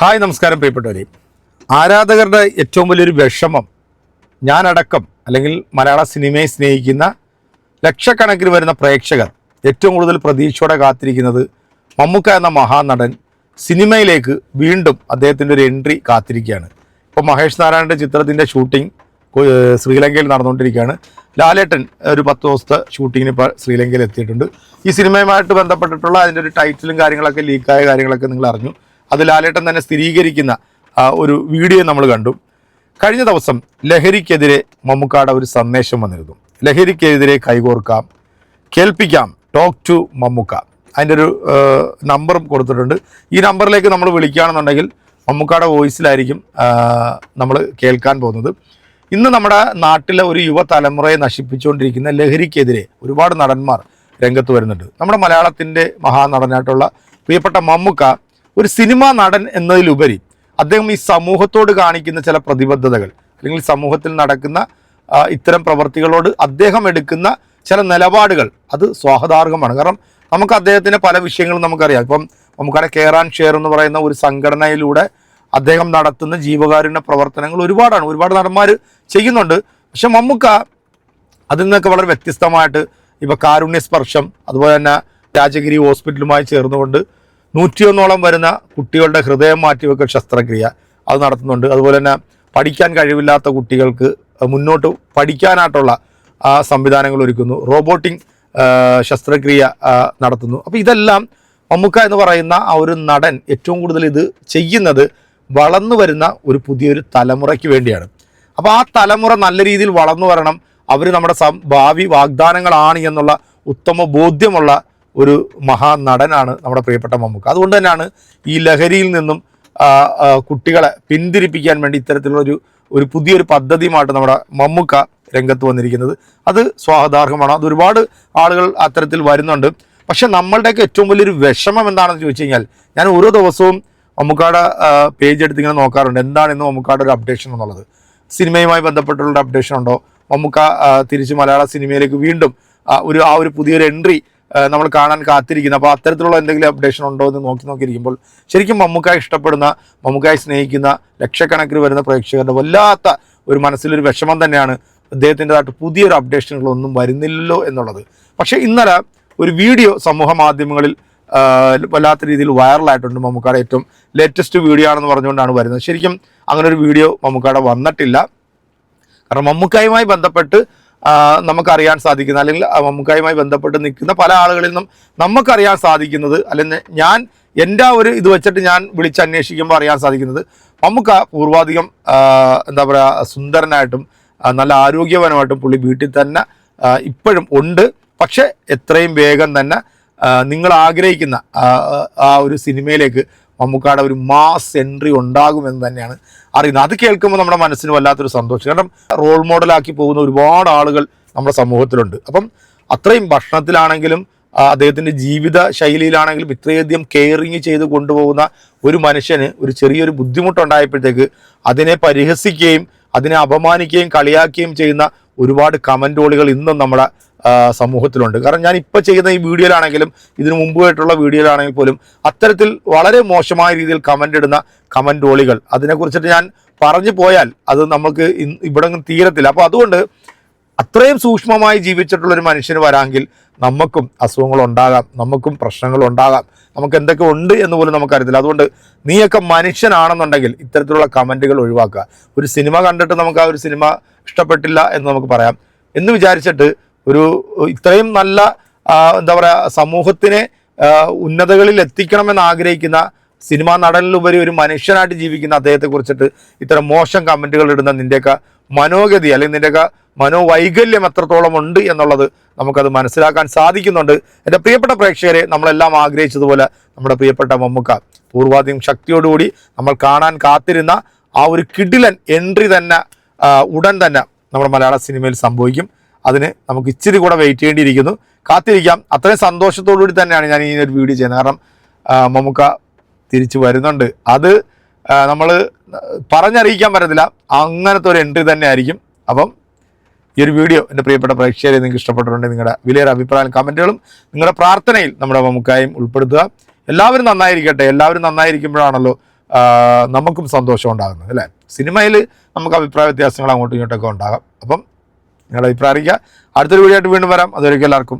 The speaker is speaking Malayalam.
ഹായ് നമസ്കാരം പ്രിയപ്പെട്ടവരെ. ആരാധകരുടെ ഏറ്റവും വലിയൊരു വിഷമം ഞാനടക്കം അല്ലെങ്കിൽ മലയാള സിനിമയെ സ്നേഹിക്കുന്ന ലക്ഷക്കണക്കിന് വരുന്ന പ്രേക്ഷകർ ഏറ്റവും കൂടുതൽ പ്രതീക്ഷയോടെ കാത്തിരിക്കുന്നത് മമ്മൂക്ക എന്ന മഹാനടൻ സിനിമയിലേക്ക് വീണ്ടും അദ്ദേഹത്തിന്റെ ഒരു എൻട്രി കാത്തിരിക്കുകയാണ്. ഇപ്പോൾ മഹേഷ് നാരായണന്റെ ചിത്രത്തിന്റെ ഷൂട്ടിംഗ് ശ്രീലങ്കയിൽ നടന്നുകൊണ്ടിരിക്കുകയാണ്. ലാലേട്ടൻ ഒരു പത്ത് ദിവസത്തെ ഷൂട്ടിങ്ങിന് ഇപ്പോൾ ശ്രീലങ്കയിൽ എത്തിയിട്ടുണ്ട്. ഈ സിനിമയുമായിട്ട് ബന്ധപ്പെട്ടിട്ടുള്ള അതിന്റെ ഒരു ടൈറ്റിലും കാര്യങ്ങളൊക്കെ ലീക്കായ കാര്യങ്ങളൊക്കെ നിങ്ങൾ അറിഞ്ഞു. അത് ലാലേട്ടൻ തന്നെ സ്ഥിരീകരിക്കുന്ന ഒരു വീഡിയോ നമ്മൾ കണ്ടു. കഴിഞ്ഞ ദിവസം ലഹരിക്കെതിരെ മമ്മൂക്കാടെ ഒരു സന്ദേശം വന്നിരുന്നു. ലഹരിക്കെതിരെ കൈകോർക്കാം കേൾപ്പിക്കാം ടോക്ക് ടു മമ്മൂക്ക. അതിന്റെ ഒരു നമ്പറും കൊടുത്തിട്ടുണ്ട്. ഈ നമ്പറിലേക്ക് നമ്മൾ വിളിക്കുകയാണെന്നുണ്ടെങ്കിൽ മമ്മൂക്കാടെ വോയിസിലായിരിക്കും നമ്മൾ കേൾക്കാൻ പോകുന്നത്. ഇന്ന് നമ്മുടെ നാട്ടിലെ ഒരു യുവതലമുറയെ നശിപ്പിച്ചുകൊണ്ടിരിക്കുന്ന ലഹരിക്കെതിരെ ഒരുപാട് നടന്മാർ രംഗത്ത് വരുന്നുണ്ട്. നമ്മുടെ മലയാളത്തിന്റെ മഹാനടനായിട്ടുള്ള പ്രിയപ്പെട്ട മമ്മൂക്ക ഒരു സിനിമാ നടൻ എന്നതിലുപരി അദ്ദേഹം ഈ സമൂഹത്തോട് കാണിക്കുന്ന ചില പ്രതിബദ്ധതകൾ അല്ലെങ്കിൽ സമൂഹത്തിൽ നടക്കുന്ന ഇത്തരം പ്രവർത്തികളോട് അദ്ദേഹം എടുക്കുന്ന ചില നിലപാടുകൾ അത് സ്വാഗതാർഹമാണ്. കാരണം നമുക്ക് അദ്ദേഹത്തിന്റെ പല വിഷയങ്ങളും നമുക്കറിയാം. ഇപ്പം നമുക്കറിയാം കെയർ ആൻഡ് ഷെയർ എന്ന് പറയുന്ന ഒരു സംഘടനയിലൂടെ അദ്ദേഹം നടത്തുന്ന ജീവകാരുണ്യ പ്രവർത്തനങ്ങൾ ഒരുപാടാണ്. ഒരുപാട് നടന്മാർ ചെയ്യുന്നുണ്ട്. പക്ഷെ മമ്മൂക്ക അതിൽ നിന്നൊക്കെ വളരെ വ്യത്യസ്തമായിട്ട് ഇപ്പോൾ കാരുണ്യ സ്പർശം അതുപോലെ തന്നെ രാജഗിരി ഹോസ്പിറ്റലുമായി ചേർന്നുകൊണ്ട് നൂറ്റിയൊന്നോളം വരുന്ന കുട്ടികളുടെ ഹൃദയം മാറ്റിവെക്കൽ ശസ്ത്രക്രിയ അത് നടത്തുന്നുണ്ട്. അതുപോലെ തന്നെ പഠിക്കാൻ കഴിവില്ലാത്ത കുട്ടികൾക്ക് മുന്നോട്ട് പഠിക്കാനായിട്ടുള്ള ആ സംവിധാനങ്ങൾ ഒരുക്കുന്നു. റോബോട്ടിക് ശസ്ത്രക്രിയ നടത്തുന്നു. അപ്പോൾ ഇതെല്ലാം മമ്മൂക്ക എന്ന് പറയുന്ന ആ ഒരു നടൻ ഏറ്റവും കൂടുതൽ ഇത് ചെയ്യുന്നത് വളർന്നു വരുന്ന ഒരു പുതിയൊരു തലമുറയ്ക്ക് വേണ്ടിയാണ്. അപ്പോൾ ആ തലമുറ നല്ല രീതിയിൽ വളർന്നു വരണം. അവർ നമ്മുടെ ഭാവി വാഗ്ദാനങ്ങളാണ് എന്നുള്ള ഉത്തമ ബോധ്യമുള്ള ഒരു മഹാ നടനാണ് നമ്മുടെ പ്രിയപ്പെട്ട മമ്മൂക്ക. അതുകൊണ്ട് തന്നെയാണ് ഈ ലഹരിയിൽ നിന്നും കുട്ടികളെ പിന്തിരിപ്പിക്കാൻ വേണ്ടി ഇത്തരത്തിലുള്ള ഒരു പുതിയൊരു പദ്ധതിയുമായിട്ട് നമ്മുടെ മമ്മൂക്ക രംഗത്ത് വന്നിരിക്കുന്നത്. അത് സ്വാഗതാർഹമാണ്. അത് ഒരുപാട് ആളുകൾ അത്തരത്തിൽ വരുന്നുണ്ട്. പക്ഷെ നമ്മളുടെയൊക്കെ ഏറ്റവും വലിയൊരു വിഷമം എന്താണെന്ന് ചോദിച്ചു കഴിഞ്ഞാൽ ഞാൻ ഓരോ ദിവസവും മമ്മൂക്കാടെ പേജ് എടുത്ത് ഇങ്ങനെ നോക്കാറുണ്ട്. എന്താണ് ഇന്ന് മമ്മൂക്കാടെ ഒരു അപ്ഡേഷൻ എന്നുള്ളത്? സിനിമയുമായി ബന്ധപ്പെട്ടുള്ള അപ്ഡേഷൻ ഉണ്ടോ? മമ്മൂക്ക തിരിച്ച് മലയാള സിനിമയിലേക്ക് വീണ്ടും ഒരു ആ ഒരു പുതിയൊരു എൻട്രി നമ്മൾ കാണാൻ കാത്തിരിക്കുന്നത് അപ്പോൾ അത്തരത്തിലുള്ള എന്തെങ്കിലും അപ്ഡേഷൻ ഉണ്ടോ എന്ന് നോക്കി നോക്കിയിരിക്കുമ്പോൾ ശരിക്കും മമ്മൂക്കായി ഇഷ്ടപ്പെടുന്ന മമ്മൂക്കായി സ്നേഹിക്കുന്ന ലക്ഷക്കണക്കിന് വരുന്ന പ്രേക്ഷകരുടെ വല്ലാത്ത ഒരു മനസ്സിലൊരു വിഷമം തന്നെയാണ് അദ്ദേഹത്തിന്റെതായിട്ട് പുതിയൊരു അപ്ഡേഷനുകളൊന്നും വരുന്നില്ലല്ലോ എന്നുള്ളത്. പക്ഷേ ഇന്നലെ ഒരു വീഡിയോ സമൂഹ മാധ്യമങ്ങളിൽ വല്ലാത്ത രീതിയിൽ വൈറലായിട്ടുണ്ട് മമ്മൂക്കാടെ ഏറ്റവും ലേറ്റസ്റ്റ് വീഡിയോ ആണെന്ന് പറഞ്ഞുകൊണ്ടാണ് വരുന്നത്. ശരിക്കും അങ്ങനെ ഒരു വീഡിയോ മമ്മൂക്കാടെ വന്നിട്ടില്ല. കാരണം മമ്മൂക്കായുമായി ബന്ധപ്പെട്ട് നമുക്കറിയാൻ സാധിക്കുന്ന അല്ലെങ്കിൽ നമുക്കായുമായി ബന്ധപ്പെട്ട് നിൽക്കുന്ന പല ആളുകളിൽ നിന്നും നമുക്കറിയാൻ സാധിക്കുന്നത് അല്ലെങ്കിൽ ഞാൻ എന്റെ ഒരു ഇത് വെച്ചിട്ട് ഞാൻ വിളിച്ച് അന്വേഷിക്കുമ്പോൾ അറിയാൻ സാധിക്കുന്നത് നമുക്ക് പൂർവാധികം എന്താ പറയുക സുന്ദരനായിട്ടും നല്ല ആരോഗ്യവാനുമായിട്ടും പുള്ളി വീട്ടിൽ തന്നെ ഇപ്പോഴും ഉണ്ട്. പക്ഷേ എത്രയും വേഗം തന്നെ നിങ്ങൾ ആഗ്രഹിക്കുന്ന ആ ഒരു സിനിമയിലേക്ക് മമ്മൂക്കാടെ ഒരു മാസ് എൻട്രി ഉണ്ടാകുമെന്ന് തന്നെയാണ് അറിയുന്നത്. അത് കേൾക്കുമ്പോൾ നമ്മുടെ മനസ്സിന് വല്ലാത്തൊരു സന്തോഷം. കാരണം റോൾ മോഡലാക്കി പോകുന്ന ഒരുപാട് ആളുകൾ നമ്മുടെ സമൂഹത്തിലുണ്ട്. അപ്പം അത്രയും ഭക്ഷണത്തിലാണെങ്കിലും അദ്ദേഹത്തിന്റെ ജീവിത ശൈലിയിലാണെങ്കിലും ഇത്രയധികം കെയറിങ് ചെയ്ത് കൊണ്ടുപോകുന്ന ഒരു മനുഷ്യന് ഒരു ചെറിയൊരു ബുദ്ധിമുട്ടുണ്ടായപ്പോഴത്തേക്ക് അതിനെ പരിഹസിക്കുകയും അതിനെ അപമാനിക്കുകയും കളിയാക്കുകയും ചെയ്യുന്ന ഒരുപാട് കമന്റോളികൾ ഇന്നും നമ്മുടെ സമൂഹത്തിലുണ്ട്. കാരണം ഞാൻ ഇപ്പോൾ ചെയ്യുന്ന ഈ വീഡിയോയിലാണെങ്കിലും ഇതിനു മുമ്പായിട്ടുള്ള വീഡിയോയിലാണെങ്കിൽ പോലും അത്തരത്തിൽ വളരെ മോശമായ രീതിയിൽ കമന്റ് ഇടുന്ന കമന്റ് ഓളികൾ അതിനെക്കുറിച്ചിട്ട് ഞാൻ പറഞ്ഞു പോയാൽ അത് നമുക്ക് ഇവിടെ തീരത്തില്ല. അപ്പോൾ അതുകൊണ്ട് അത്രയും സൂക്ഷ്മമായി ജീവിച്ചിട്ടുള്ള ഒരു മനുഷ്യന് വരാമെങ്കിൽ നമുക്കും അസുഖങ്ങൾ ഉണ്ടാകാം നമുക്കും പ്രശ്നങ്ങൾ ഉണ്ടാകാം നമുക്ക് എന്തൊക്കെ ഉണ്ട് എന്ന് പോലും നമുക്കറിയത്തില്ല. അതുകൊണ്ട് നീയൊക്കെ മനുഷ്യനാണെന്നുണ്ടെങ്കിൽ ഇത്തരത്തിലുള്ള കമന്റുകൾ ഒഴിവാക്കുക. ഒരു സിനിമ കണ്ടിട്ട് നമുക്ക് ആ ഒരു സിനിമ ഇഷ്ടപ്പെട്ടില്ല എന്ന് നമുക്ക് പറയാം. എന്ന് വിചാരിച്ചിട്ട് ഒരു ഇത്രയും നല്ല എന്താ പറയുക സമൂഹത്തിനെ ഉന്നതകളിൽ എത്തിക്കണമെന്ന് ആഗ്രഹിക്കുന്ന സിനിമാ നടനിലുപരി ഒരു മനുഷ്യനായിട്ട് ജീവിക്കുന്ന അദ്ദേഹത്തെ കുറിച്ചിട്ട് ഇത്തരം മോശം കമന്റുകൾ ഇടുന്ന നിന്റെയൊക്കെ മനോഗതി അല്ലെങ്കിൽ നിന്റെയൊക്കെ മനോവൈകല്യം എത്രത്തോളം ഉണ്ട് എന്നുള്ളത് നമുക്കത് മനസ്സിലാക്കാൻ സാധിക്കുന്നുണ്ട്. എന്റെ പ്രിയപ്പെട്ട പ്രേക്ഷകരെ നമ്മളെല്ലാം ആഗ്രഹിച്ചതുപോലെ നമ്മുടെ പ്രിയപ്പെട്ട മമ്മുക്ക പൂർവാധികം ശക്തിയോടുകൂടി നമ്മൾ കാണാൻ കാത്തിരുന്ന ആ ഒരു കിടിലൻ എൻട്രി തന്നെ ഉടൻ തന്നെ നമ്മുടെ മലയാള സിനിമയിൽ സംഭവിക്കും. അതിന് നമുക്ക് ഇച്ചിരി കൂടെ വെയിറ്റ് ചെയ്യേണ്ടിയിരിക്കുന്നു. കാത്തിരിക്കാം. അത്രയും സന്തോഷത്തോടു കൂടി തന്നെയാണ് ഞാൻ ഈ ഒരു വീഡിയോ ചെയ്യുന്നത്. കാരണം മമ്മൂക്ക തിരിച്ചു വരുന്നുണ്ട്. അത് നമ്മൾ പറഞ്ഞറിയിക്കാൻ പറ്റത്തില്ല. അങ്ങനത്തെ ഒരു എൻട്രി തന്നെ ആയിരിക്കും അപ്പം ഈ ഒരു വീഡിയോ എന്റെ പ്രിയപ്പെട്ട പ്രേക്ഷകരെ നിങ്ങൾക്ക് ഇഷ്ടപ്പെട്ടിട്ടുണ്ട് നിങ്ങളുടെ വിലയേറെ അഭിപ്രായം കമന്റുകളും നിങ്ങളുടെ പ്രാർത്ഥനയിൽ നമ്മുടെ മമ്മൂക്കായും ഉൾപ്പെടുത്തുക. എല്ലാവരും നന്നായിരിക്കട്ടെ. എല്ലാവരും നന്നായിരിക്കുമ്പോഴാണല്ലോ നമുക്കും സന്തോഷം ഉണ്ടാകുന്നത് അല്ലേ? സിനിമയിൽ നമുക്ക് അഭിപ്രായ വ്യത്യാസങ്ങൾ അങ്ങോട്ടും ഇങ്ങോട്ടൊക്കെ ഉണ്ടാകാം. അപ്പം നിങ്ങളുടെ അഭിപ്രായം അറിയിക്കുക അടുത്തൊരു വീഡിയോ ആയിട്ട് വീണ്ടും വരാം. അതൊരിക്കും എല്ലാവർക്കും